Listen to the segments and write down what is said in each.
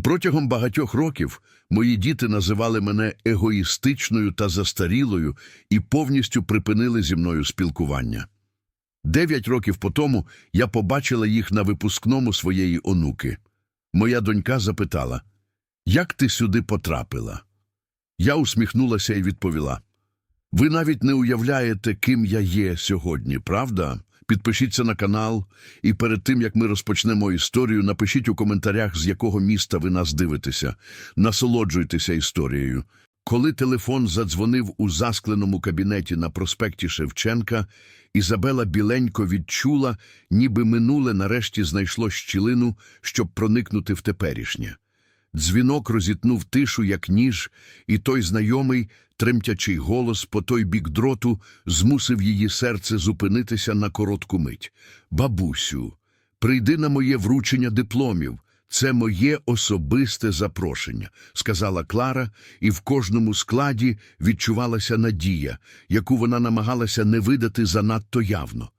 Протягом багатьох років мої діти називали мене егоїстичною та застарілою і повністю припинили зі мною спілкування. Дев'ять років по тому я побачила їх на випускному своєї онуки. Моя донька запитала, як ти сюди потрапила? Я усміхнулася і відповіла, ви навіть не уявляєте, ким я є сьогодні, правда? Підпишіться на канал, і перед тим, як ми розпочнемо історію, напишіть у коментарях, з якого міста ви нас дивитеся. Насолоджуйтеся історією. Коли телефон задзвонив у заскленому кабінеті на проспекті Шевченка, Ізабела біленько відчула, ніби минуле нарешті знайшло щілину, щоб проникнути в теперішнє. Дзвінок розітнув тишу, як ніж, і той знайомий, тремтячий голос по той бік дроту змусив її серце зупинитися на коротку мить. Бабусю, прийди на моє вручення дипломів. Це моє особисте запрошення, сказала Клара, і в кожному складі відчувалася надія, яку вона намагалася не видати занадто явно.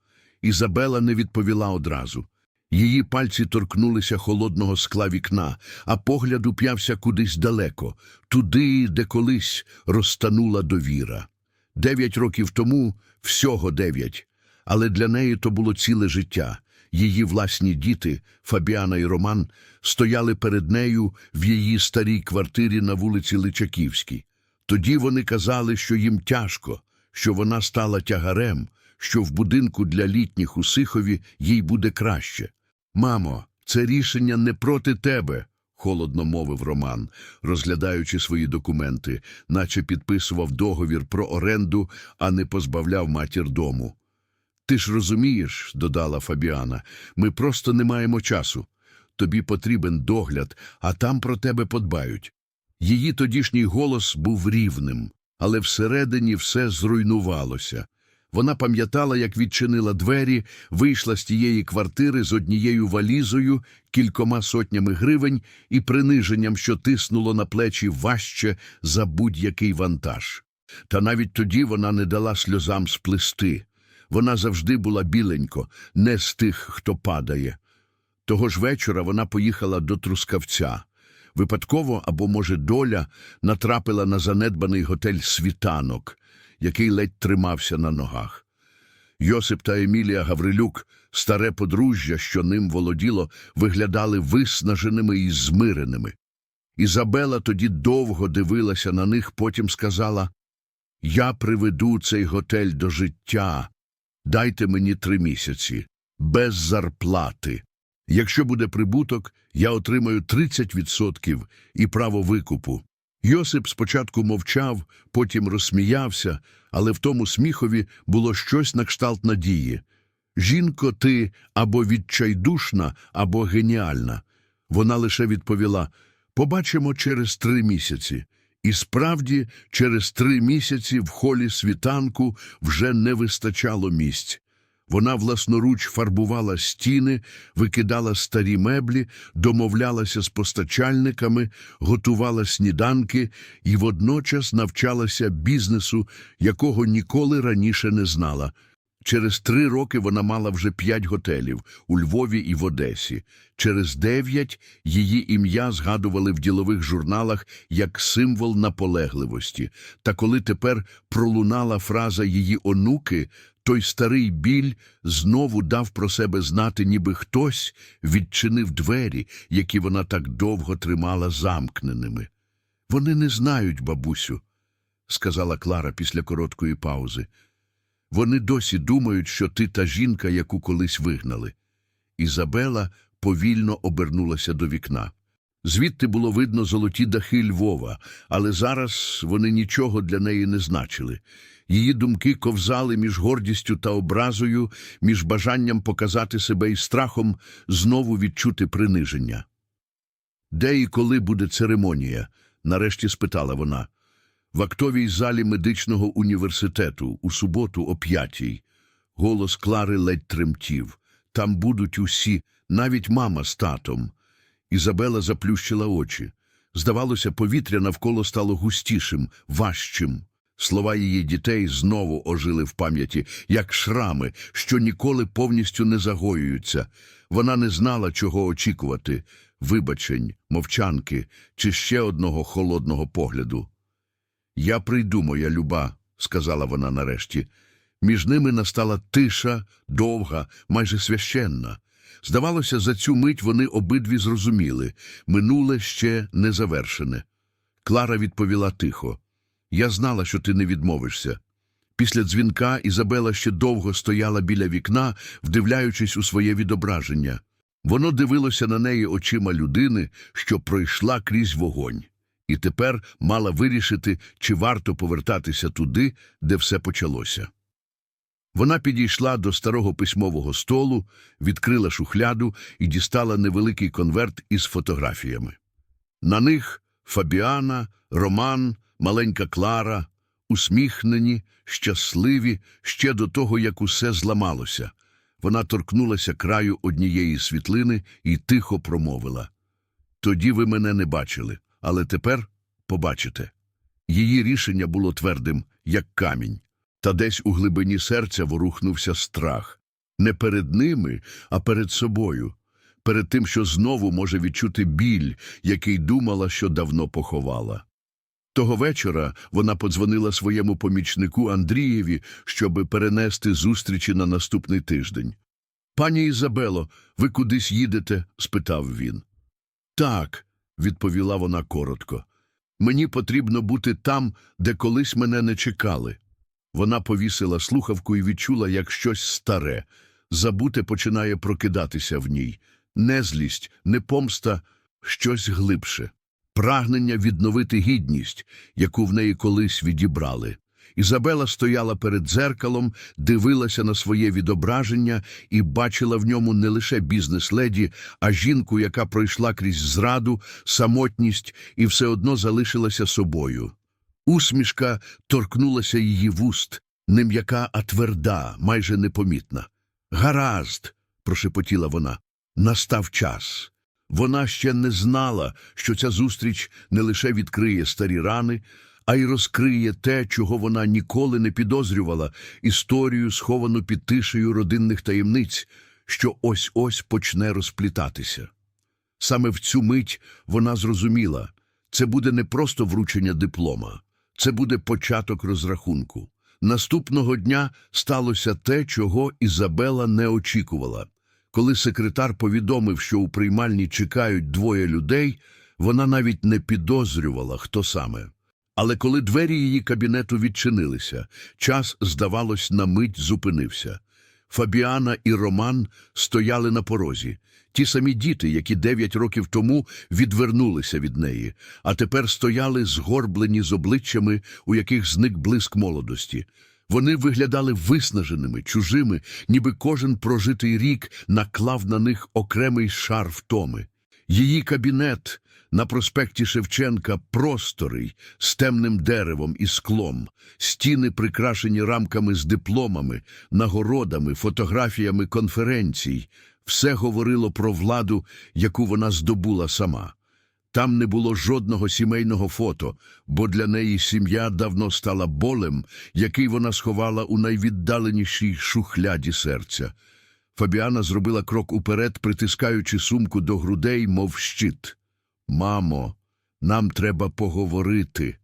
Ізабела не відповіла одразу. Її пальці торкнулися холодного скла вікна, а погляд уп'явся кудись далеко, туди, де колись розтанула довіра. Дев'ять років тому всього дев'ять, але для неї то було ціле життя. Її власні діти, Фабіана і Роман, стояли перед нею в її старій квартирі на вулиці Личаківській. Тоді вони казали, що їм тяжко, що вона стала тягарем, що в будинку для літніх у Сихові їй буде краще. Мамо, це рішення не проти тебе, холодно мовив Роман, розглядаючи свої документи, наче підписував договір про оренду, а не позбавляв матір дому. Ти ж розумієш, додала Фабіана, ми просто не маємо часу. Тобі потрібен догляд, а там про тебе подбають. Її тодішній голос був рівним, але всередині все зруйнувалося. Вона пам'ятала, як відчинила двері, вийшла з тієї квартири з однією валізою, кількома сотнями гривень і приниженням, що тиснуло на плечі важче за будь-який вантаж. Та навіть тоді вона не дала сльозам сплести. Вона завжди була біленько, не з тих, хто падає. Того ж вечора вона поїхала до Трускавця. Випадково, або, може, доля натрапила на занедбаний готель «Світанок», який ледь тримався на ногах. Йосип та Емілія Гаврилюк, старе подружжя, що ним володіло, виглядали виснаженими і змиреними. Ізабела тоді довго дивилася на них, потім сказала «Я приведу цей готель до життя. Дайте мені три місяці, без зарплати. Якщо буде прибуток, я отримаю 30% і право викупу. Йосип спочатку мовчав, потім розсміявся, але в тому сміхові було щось на кшталт надії. Жінко, ти або відчайдушна, або геніальна. Вона лише відповіла побачимо через три місяці. І справді, через три місяці в холі світанку вже не вистачало місць. Вона власноруч фарбувала стіни, викидала старі меблі, домовлялася з постачальниками, готувала сніданки і водночас навчалася бізнесу, якого ніколи раніше не знала. Через три роки вона мала вже п'ять готелів у Львові і в Одесі. Через дев'ять її ім'я згадували в ділових журналах як символ наполегливості. Та коли тепер пролунала фраза її онуки, той старий біль знову дав про себе знати, ніби хтось відчинив двері, які вона так довго тримала замкненими. Вони не знають, бабусю, сказала Клара після короткої паузи. Вони досі думають, що ти та жінка, яку колись вигнали. Ізабела повільно обернулася до вікна. Звідти було видно золоті дахи Львова, але зараз вони нічого для неї не значили. Її думки ковзали між гордістю та образою, між бажанням показати себе і страхом знову відчути приниження. Де і коли буде церемонія? нарешті спитала вона. В актовій залі медичного університету у суботу о п'ятій. Голос Клари ледь тремтів. Там будуть усі, навіть мама з татом. Ізабела заплющила очі. Здавалося, повітря навколо стало густішим, важчим. Слова її дітей знову ожили в пам'яті, як шрами, що ніколи повністю не загоюються. Вона не знала, чого очікувати. вибачень, мовчанки чи ще одного холодного погляду. Я прийду, моя люба, сказала вона нарешті. Між ними настала тиша, довга, майже священна. Здавалося, за цю мить вони обидві зрозуміли минуле ще не завершене. Клара відповіла тихо. Я знала, що ти не відмовишся. Після дзвінка Ізабела ще довго стояла біля вікна, вдивляючись у своє відображення. Воно дивилося на неї очима людини, що пройшла крізь вогонь, і тепер мала вирішити, чи варто повертатися туди, де все почалося. Вона підійшла до старого письмового столу, відкрила шухляду і дістала невеликий конверт із фотографіями. На них Фабіана, Роман, маленька Клара, усміхнені, щасливі ще до того, як усе зламалося. Вона торкнулася краю однієї світлини і тихо промовила. Тоді ви мене не бачили, але тепер побачите. Її рішення було твердим, як камінь, та десь у глибині серця ворухнувся страх. Не перед ними, а перед собою, перед тим, що знову може відчути біль, який думала, що давно поховала. Того вечора вона подзвонила своєму помічнику Андрієві, щоби перенести зустрічі на наступний тиждень. Пані Ізабело, ви кудись їдете? спитав він. Так, відповіла вона коротко. Мені потрібно бути там, де колись мене не чекали. Вона повісила слухавку і відчула, як щось старе. Забуте починає прокидатися в ній. Не злість, не помста, щось глибше. Прагнення відновити гідність, яку в неї колись відібрали. Ізабела стояла перед дзеркалом, дивилася на своє відображення і бачила в ньому не лише бізнес-леді, а жінку, яка пройшла крізь зраду, самотність і все одно залишилася собою. Усмішка торкнулася її вуст, не м'яка, а тверда, майже непомітна. Гаразд, прошепотіла вона, настав час. Вона ще не знала, що ця зустріч не лише відкриє старі рани, а й розкриє те, чого вона ніколи не підозрювала, історію, сховану під тишею родинних таємниць, що ось-ось почне розплітатися. Саме в цю мить вона зрозуміла, це буде не просто вручення диплома, це буде початок розрахунку. Наступного дня сталося те, чого Ізабела не очікувала. Коли секретар повідомив, що у приймальні чекають двоє людей, вона навіть не підозрювала, хто саме. Але коли двері її кабінету відчинилися, час, здавалось, на мить зупинився. Фабіана і Роман стояли на порозі. Ті самі діти, які дев'ять років тому відвернулися від неї, а тепер стояли згорблені з обличчями, у яких зник блиск молодості. Вони виглядали виснаженими, чужими, ніби кожен прожитий рік наклав на них окремий шар втоми. Її кабінет на проспекті Шевченка просторий, з темним деревом і склом, стіни прикрашені рамками з дипломами, нагородами, фотографіями конференцій. Все говорило про владу, яку вона здобула сама. Там не було жодного сімейного фото, бо для неї сім'я давно стала болем, який вона сховала у найвіддаленішій шухляді серця. Фабіана зробила крок уперед, притискаючи сумку до грудей, мов щит. Мамо, нам треба поговорити,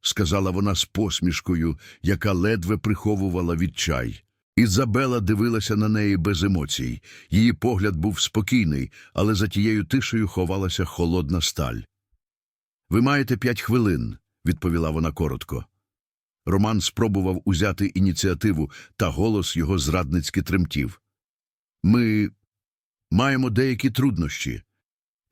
сказала вона з посмішкою, яка ледве приховувала відчай. Ізабела дивилася на неї без емоцій. Її погляд був спокійний, але за тією тишею ховалася холодна сталь. Ви маєте п'ять хвилин, відповіла вона коротко. Роман спробував узяти ініціативу, та голос його зрадницьки тремтів. Ми маємо деякі труднощі.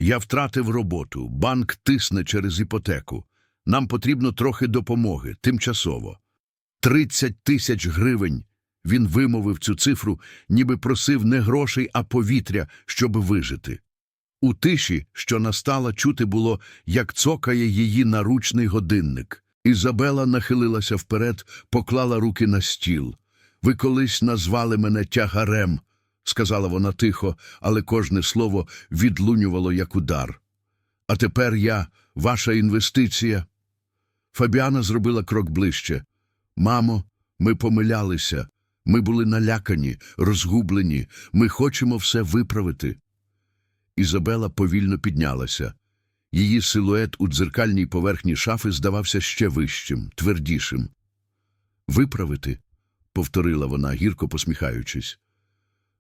Я втратив роботу, банк тисне через іпотеку. Нам потрібно трохи допомоги, тимчасово. Тридцять тисяч гривень. Він вимовив цю цифру, ніби просив не грошей, а повітря, щоб вижити. У тиші, що настала, чути було, як цокає її наручний годинник. Ізабела нахилилася вперед, поклала руки на стіл. Ви колись назвали мене тягарем, сказала вона тихо, але кожне слово відлунювало як удар. А тепер я, ваша інвестиція. Фабіана зробила крок ближче. Мамо, ми помилялися. Ми були налякані, розгублені, ми хочемо все виправити. Ізабела повільно піднялася. Її силует у дзеркальній поверхні шафи здавався ще вищим, твердішим. Виправити, повторила вона, гірко посміхаючись.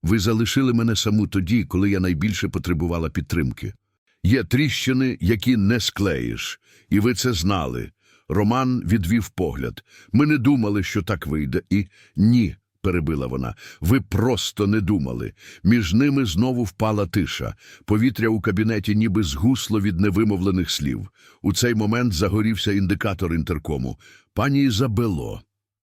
Ви залишили мене саму тоді, коли я найбільше потребувала підтримки. Є тріщини, які не склеїш, і ви це знали. Роман відвів погляд. Ми не думали, що так вийде, і ні, перебила вона. Ви просто не думали. Між ними знову впала тиша. Повітря у кабінеті ніби згусло від невимовлених слів. У цей момент загорівся індикатор інтеркому. Пані Ізабело,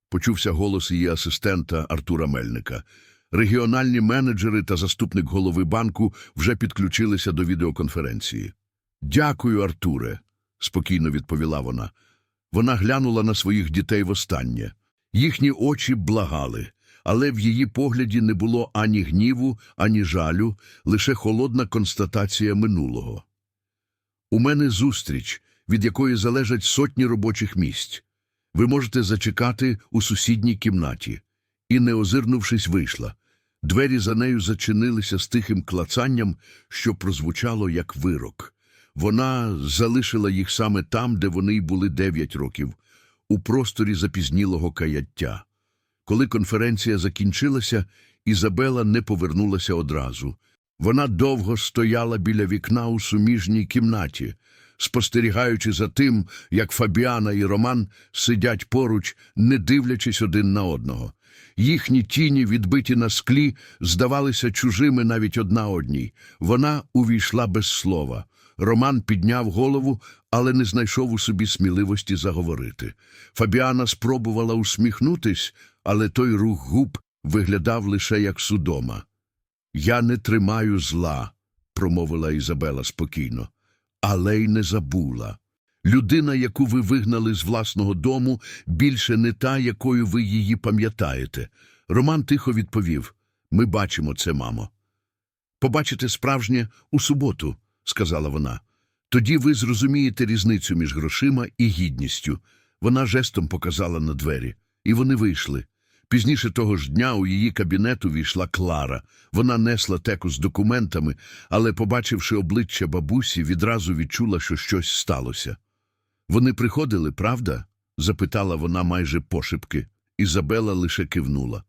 почувся голос її асистента Артура Мельника. Регіональні менеджери та заступник голови банку вже підключилися до відеоконференції. Дякую, Артуре, спокійно відповіла вона. Вона глянула на своїх дітей востаннє. Їхні очі благали, але в її погляді не було ані гніву, ані жалю, лише холодна констатація минулого. У мене зустріч, від якої залежать сотні робочих місць. Ви можете зачекати у сусідній кімнаті. І, не озирнувшись, вийшла. Двері за нею зачинилися з тихим клацанням, що прозвучало як вирок. Вона залишила їх саме там, де вони й були дев'ять років, у просторі запізнілого каяття. Коли конференція закінчилася, Ізабела не повернулася одразу. Вона довго стояла біля вікна у суміжній кімнаті, спостерігаючи за тим, як Фабіана і Роман сидять поруч, не дивлячись один на одного. Їхні тіні, відбиті на склі, здавалися чужими навіть одна одній. Вона увійшла без слова. Роман підняв голову, але не знайшов у собі сміливості заговорити. Фабіана спробувала усміхнутись, але той рух губ виглядав лише як судома. Я не тримаю зла, промовила Ізабела спокійно, але й не забула. Людина, яку ви вигнали з власного дому, більше не та, якою ви її пам'ятаєте. Роман тихо відповів Ми бачимо це, мамо. Побачите справжнє у суботу, сказала вона. Тоді ви зрозумієте різницю між грошима і гідністю. Вона жестом показала на двері, і вони вийшли. Пізніше того ж дня у її кабінет увійшла Клара. Вона несла теку з документами, але, побачивши обличчя бабусі, відразу відчула, що щось сталося. Вони приходили, правда? запитала вона майже пошепки. Ізабела лише кивнула.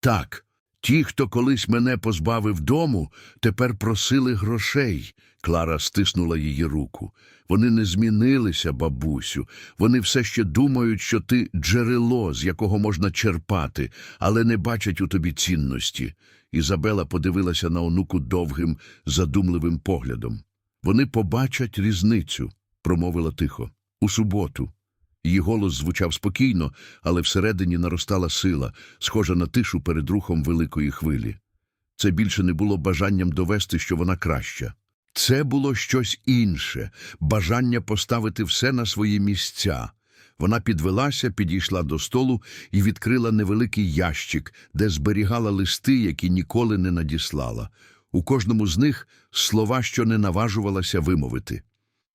Так, ті, хто колись мене позбавив дому, тепер просили грошей. Клара стиснула її руку. Вони не змінилися, бабусю. Вони все ще думають, що ти джерело, з якого можна черпати, але не бачать у тобі цінності. Ізабела подивилася на онуку довгим, задумливим поглядом. Вони побачать різницю, промовила тихо. У суботу. Її голос звучав спокійно, але всередині наростала сила, схожа на тишу перед рухом великої хвилі. Це більше не було бажанням довести, що вона краща. Це було щось інше, бажання поставити все на свої місця. Вона підвелася, підійшла до столу і відкрила невеликий ящик, де зберігала листи, які ніколи не надіслала. У кожному з них слова, що не наважувалася вимовити.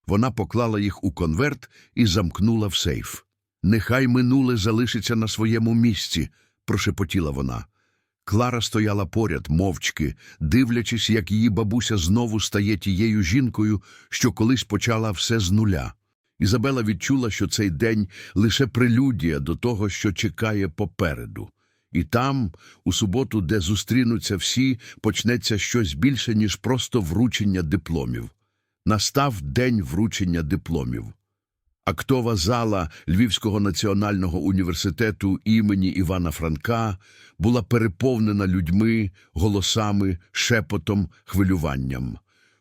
Вона поклала їх у конверт і замкнула в сейф. Нехай минуле залишиться на своєму місці, прошепотіла вона. Клара стояла поряд, мовчки, дивлячись, як її бабуся знову стає тією жінкою, що колись почала все з нуля. Ізабела відчула, що цей день лише прелюдія до того, що чекає попереду. І там, у суботу, де зустрінуться всі, почнеться щось більше, ніж просто вручення дипломів. Настав день вручення дипломів. Актова зала Львівського національного університету імені Івана Франка була переповнена людьми, голосами, шепотом, хвилюванням.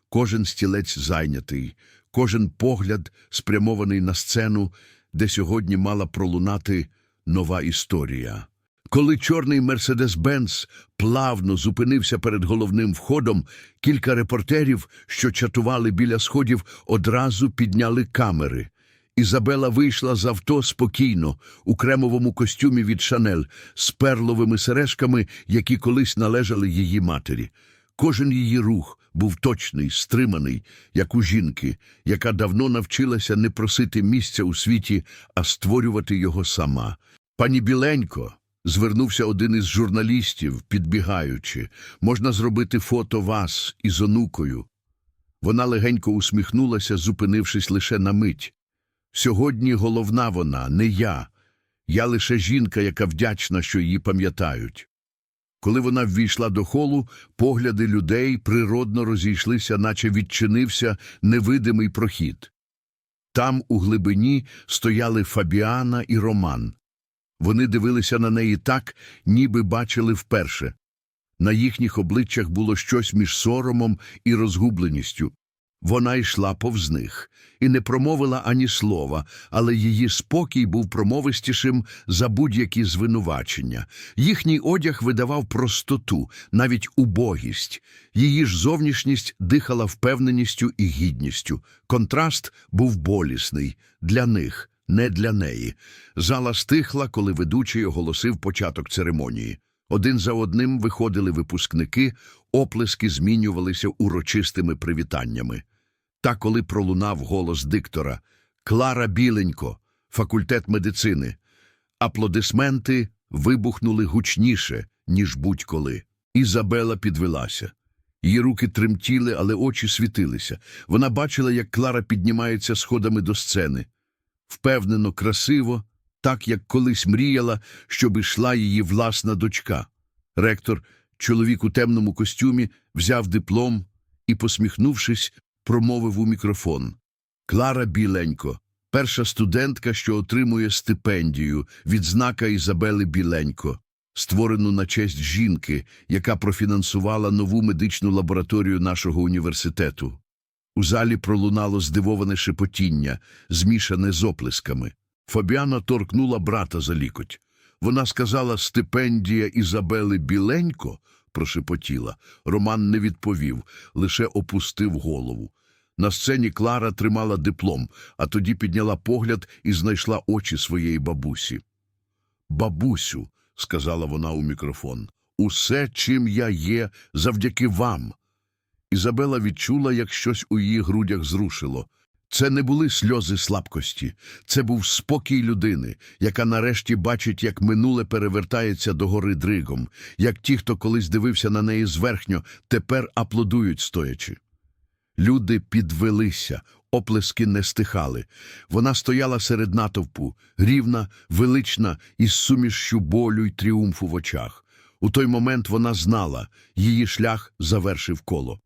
Кожен стілець зайнятий, кожен погляд спрямований на сцену, де сьогодні мала пролунати нова історія. Коли чорний Мерседес-Бенц плавно зупинився перед головним входом, кілька репортерів, що чатували біля сходів, одразу підняли камери. Ізабела вийшла з авто спокійно, у кремовому костюмі від Шанель, з перловими сережками, які колись належали її матері. Кожен її рух був точний, стриманий, як у жінки, яка давно навчилася не просити місця у світі, а створювати його сама. Пані Біленько, звернувся один із журналістів, підбігаючи, можна зробити фото вас із онукою. Вона легенько усміхнулася, зупинившись лише на мить. Сьогодні головна вона, не я. Я лише жінка, яка вдячна, що її пам'ятають. Коли вона ввійшла до холу, погляди людей природно розійшлися, наче відчинився невидимий прохід. Там, у глибині, стояли Фабіана і Роман. Вони дивилися на неї так, ніби бачили вперше. На їхніх обличчях було щось між соромом і розгубленістю. Вона йшла повз них і не промовила ані слова, але її спокій був промовистішим за будь-які звинувачення. Їхній одяг видавав простоту, навіть убогість. Її ж зовнішність дихала впевненістю і гідністю. Контраст був болісний для них, не для неї. Зала стихла, коли ведучий оголосив початок церемонії. Один за одним виходили випускники, оплески змінювалися урочистими привітаннями. Та коли пролунав голос диктора Клара Біленько, факультет медицини, аплодисменти вибухнули гучніше, ніж будь-коли. Ізабела підвелася. Її руки тремтіли, але очі світилися. Вона бачила, як Клара піднімається сходами до сцени. Впевнено, красиво, так, як колись мріяла, щоб ішла її власна дочка. Ректор, чоловік у темному костюмі, взяв диплом і, посміхнувшись, промовив у мікрофон. Клара Біленько, перша студентка, що отримує стипендію, відзнака Ізабели Біленько, створену на честь жінки, яка профінансувала нову медичну лабораторію нашого університету. У залі пролунало здивоване шепотіння, змішане з оплесками. Фабіана торкнула брата за лікоть. Вона сказала стипендія Ізабели Біленько, прошепотіла. Роман не відповів, лише опустив голову. На сцені Клара тримала диплом, а тоді підняла погляд і знайшла очі своєї бабусі. Бабусю, сказала вона у мікрофон, усе, чим я є, завдяки вам. Ізабела відчула, як щось у її грудях зрушило. Це не були сльози слабкості, це був спокій людини, яка нарешті бачить, як минуле перевертається до гори дригом, як ті, хто колись дивився на неї зверхньо, тепер аплодують стоячи. Люди підвелися, оплески не стихали. Вона стояла серед натовпу, рівна, велична, із сумішшю болю й тріумфу в очах. У той момент вона знала, її шлях завершив коло.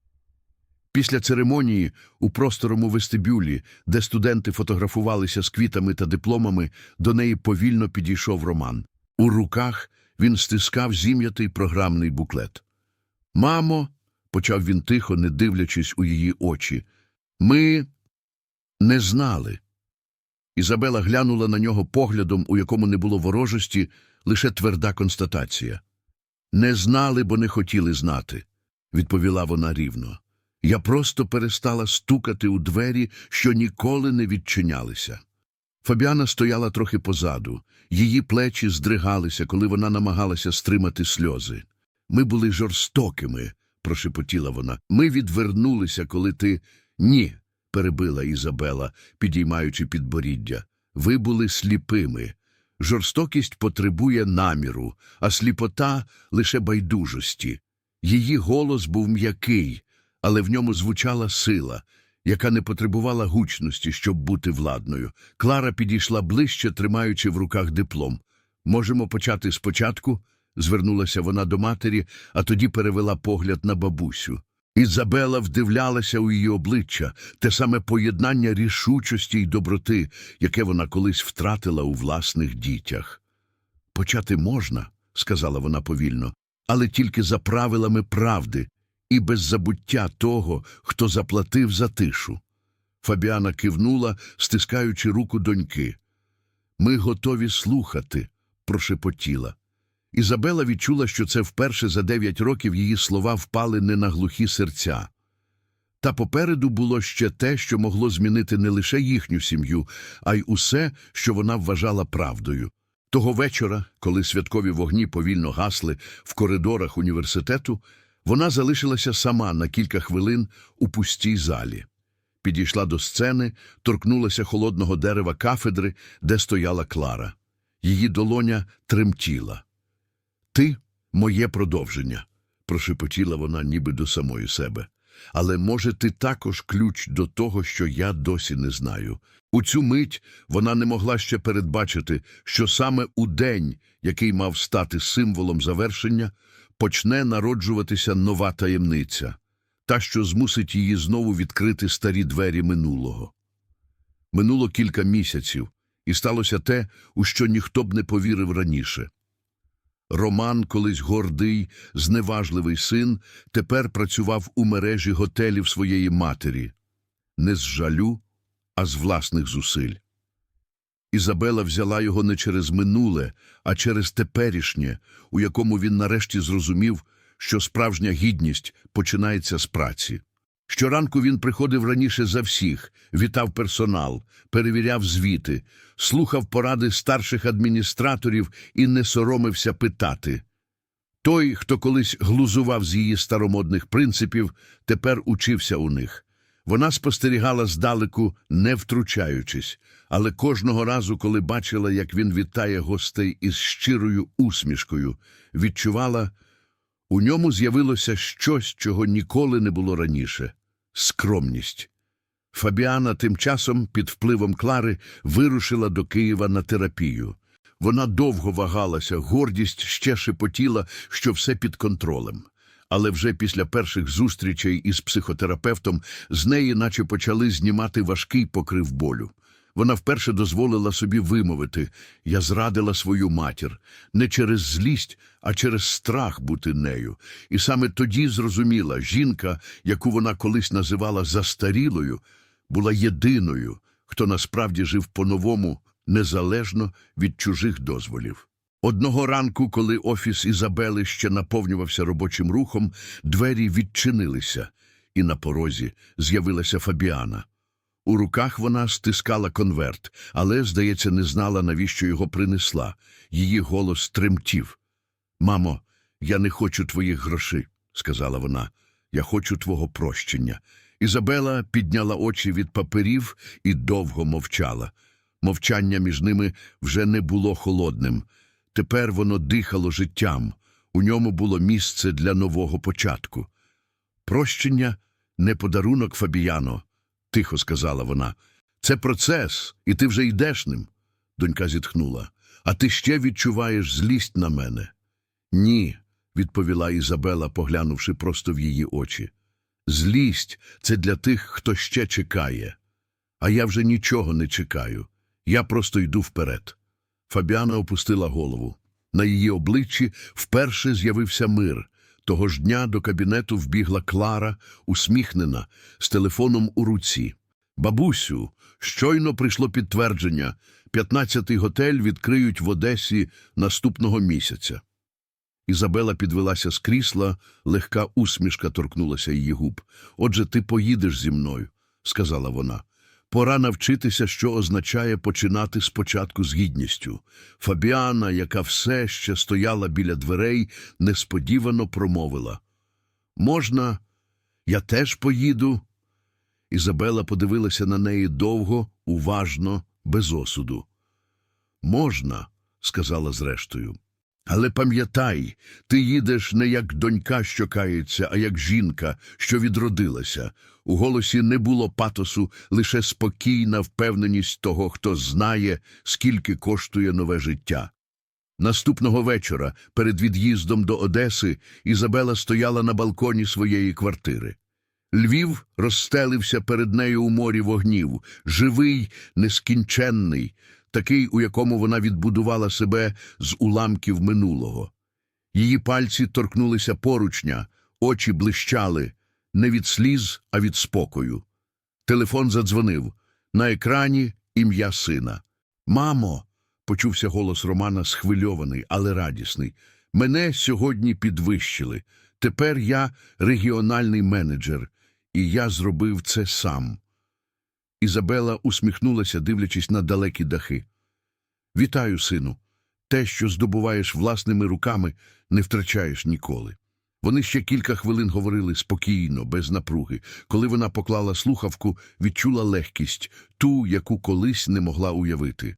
Після церемонії у просторому вестибюлі, де студенти фотографувалися з квітами та дипломами, до неї повільно підійшов Роман. У руках він стискав зім'ятий програмний буклет. Мамо, почав він тихо, не дивлячись у її очі, ми не знали. Ізабела глянула на нього поглядом, у якому не було ворожості, лише тверда констатація. Не знали, бо не хотіли знати, відповіла вона рівно. Я просто перестала стукати у двері, що ніколи не відчинялися. Фабіана стояла трохи позаду, її плечі здригалися, коли вона намагалася стримати сльози. Ми були жорстокими, прошепотіла вона. Ми відвернулися, коли ти. Ні, перебила Ізабела, підіймаючи підборіддя. Ви були сліпими. Жорстокість потребує наміру, а сліпота лише байдужості. Її голос був м'який, але в ньому звучала сила, яка не потребувала гучності, щоб бути владною. Клара підійшла ближче, тримаючи в руках диплом. Можемо почати спочатку? звернулася вона до матері, а тоді перевела погляд на бабусю. Ізабела вдивлялася у її обличчя, те саме поєднання рішучості й доброти, яке вона колись втратила у власних дітях. Почати можна, сказала вона повільно, але тільки за правилами правди і без забуття того, хто заплатив за тишу. Фабіана кивнула, стискаючи руку доньки. Ми готові слухати, прошепотіла. Ізабела відчула, що це вперше за дев'ять років її слова впали не на глухі серця. Та попереду було ще те, що могло змінити не лише їхню сім'ю, а й усе, що вона вважала правдою. Того вечора, коли святкові вогні повільно гасли в коридорах університету, вона залишилася сама на кілька хвилин у пустій залі. Підійшла до сцени, торкнулася холодного дерева кафедри, де стояла Клара. Її долоня тремтіла. Ти моє продовження, прошепотіла вона ніби до самої себе. Але може ти також ключ до того, що я досі не знаю. У цю мить вона не могла ще передбачити, що саме у день, який мав стати символом завершення, почне народжуватися нова таємниця, та, що змусить її знову відкрити старі двері минулого. Минуло кілька місяців, і сталося те, у що ніхто б не повірив раніше. Роман, колись гордий, зневажливий син, тепер працював у мережі готелів своєї матері. Не з жалю, а з власних зусиль. Ізабела взяла його не через минуле, а через теперішнє, у якому він нарешті зрозумів, що справжня гідність починається з праці. Щоранку він приходив раніше за всіх, вітав персонал, перевіряв звіти, слухав поради старших адміністраторів і не соромився питати. Той, хто колись глузував з її старомодних принципів, тепер учився у них. Вона спостерігала здалеку, не втручаючись, але кожного разу, коли бачила, як він вітає гостей із щирою усмішкою, відчувала, у ньому з'явилося щось, чого ніколи не було раніше – скромність. Фабіана тим часом під впливом Клари вирушила до Києва на терапію. Вона довго вагалася, гордість ще шепотіла, що все під контролем. Але вже після перших зустрічей із психотерапевтом з неї наче почали знімати важкий покрив болю. Вона вперше дозволила собі вимовити «Я зрадила свою матір» не через злість, а через страх бути нею. І саме тоді зрозуміла, жінка, яку вона колись називала застарілою, була єдиною, хто насправді жив по-новому, незалежно від чужих дозволів. Одного ранку, коли офіс Ізабели ще наповнювався робочим рухом, двері відчинилися, і на порозі з'явилася Фабіана. У руках вона стискала конверт, але, здається, не знала, навіщо його принесла. Її голос тремтів. Мамо, я не хочу твоїх грошей, сказала вона. Я хочу твого прощення. Ізабела підняла очі від паперів і довго мовчала. Мовчання між ними вже не було холодним. Тепер воно дихало життям. У ньому було місце для нового початку. Прощення не подарунок, Фабіяно, тихо сказала вона. Це процес, і ти вже йдеш ним. Донька зітхнула. А ти ще відчуваєш злість на мене? Ні, відповіла Ізабела, поглянувши просто в її очі. Злість це для тих, хто ще чекає. А я вже нічого не чекаю. Я просто йду вперед. Фабіана опустила голову. На її обличчі вперше з'явився мир. Того ж дня до кабінету вбігла Клара, усміхнена, з телефоном у руці. Бабусю, щойно прийшло підтвердження. П'ятнадцятий готель відкриють в Одесі наступного місяця. Ізабела підвелася з крісла, легка усмішка торкнулася її губ. Отже, ти поїдеш зі мною, сказала вона. Пора навчитися, що означає починати спочатку з гідністю. Фабіана, яка все ще стояла біля дверей, несподівано промовила. Можна, я теж поїду. Ізабела подивилася на неї довго, уважно, без осуду. Можна, сказала зрештою. Але пам'ятай, ти їдеш не як донька, що кається, а як жінка, що відродилася. У голосі не було патосу, лише спокійна впевненість того, хто знає, скільки коштує нове життя. Наступного вечора, перед від'їздом до Одеси, Ізабела стояла на балконі своєї квартири. Львів розстелився перед нею у морі вогнів, живий, нескінченний, такий, у якому вона відбудувала себе з уламків минулого. Її пальці торкнулися поручня, очі блищали, не від сліз, а від спокою. Телефон задзвонив. На екрані ім'я сина. Мамо, почувся голос Романа, схвильований, але радісний. Мене сьогодні підвищили. Тепер я регіональний менеджер, і я зробив це сам. Ізабела усміхнулася, дивлячись на далекі дахи. Вітаю, сину. Те, що здобуваєш власними руками, не втрачаєш ніколи. Вони ще кілька хвилин говорили спокійно, без напруги. Коли вона поклала слухавку, відчула легкість, ту, яку колись не могла уявити.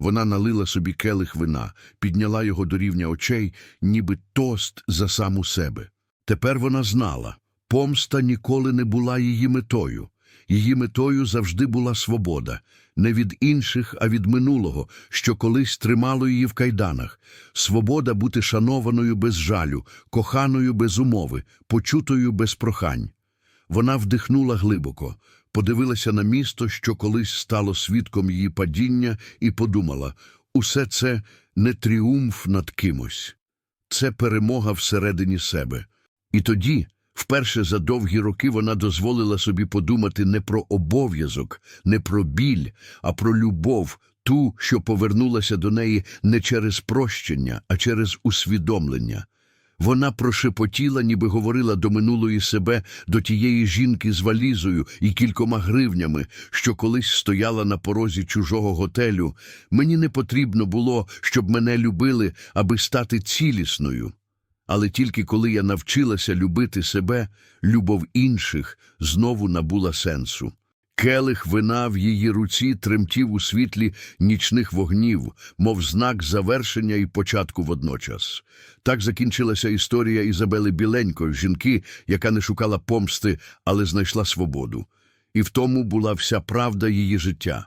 Вона налила собі келих вина, підняла його до рівня очей, ніби тост за саму себе. Тепер вона знала, Помста ніколи не була її метою. Її метою завжди була свобода, не від інших, а від минулого, що колись тримало її в кайданах. Свобода бути шанованою без жалю, коханою без умови, почутою без прохань. Вона вдихнула глибоко, подивилася на місто, що колись стало свідком її падіння, і подумала усе це не тріумф над кимось, це перемога всередині себе. І тоді, вперше за довгі роки, вона дозволила собі подумати не про обов'язок, не про біль, а про любов, ту, що повернулася до неї не через прощення, а через усвідомлення. Вона прошепотіла, ніби говорила до минулої себе, до тієї жінки з валізою і кількома гривнями, що колись стояла на порозі чужого готелю. Мені не потрібно було, щоб мене любили, аби стати цілісною. Але тільки коли я навчилася любити себе, любов інших знову набула сенсу. Келих вина в її руці тремтів у світлі нічних вогнів, мов знак завершення і початку водночас. Так закінчилася історія Ізабели Біленько, жінки, яка не шукала помсти, але знайшла свободу. І в тому була вся правда її життя.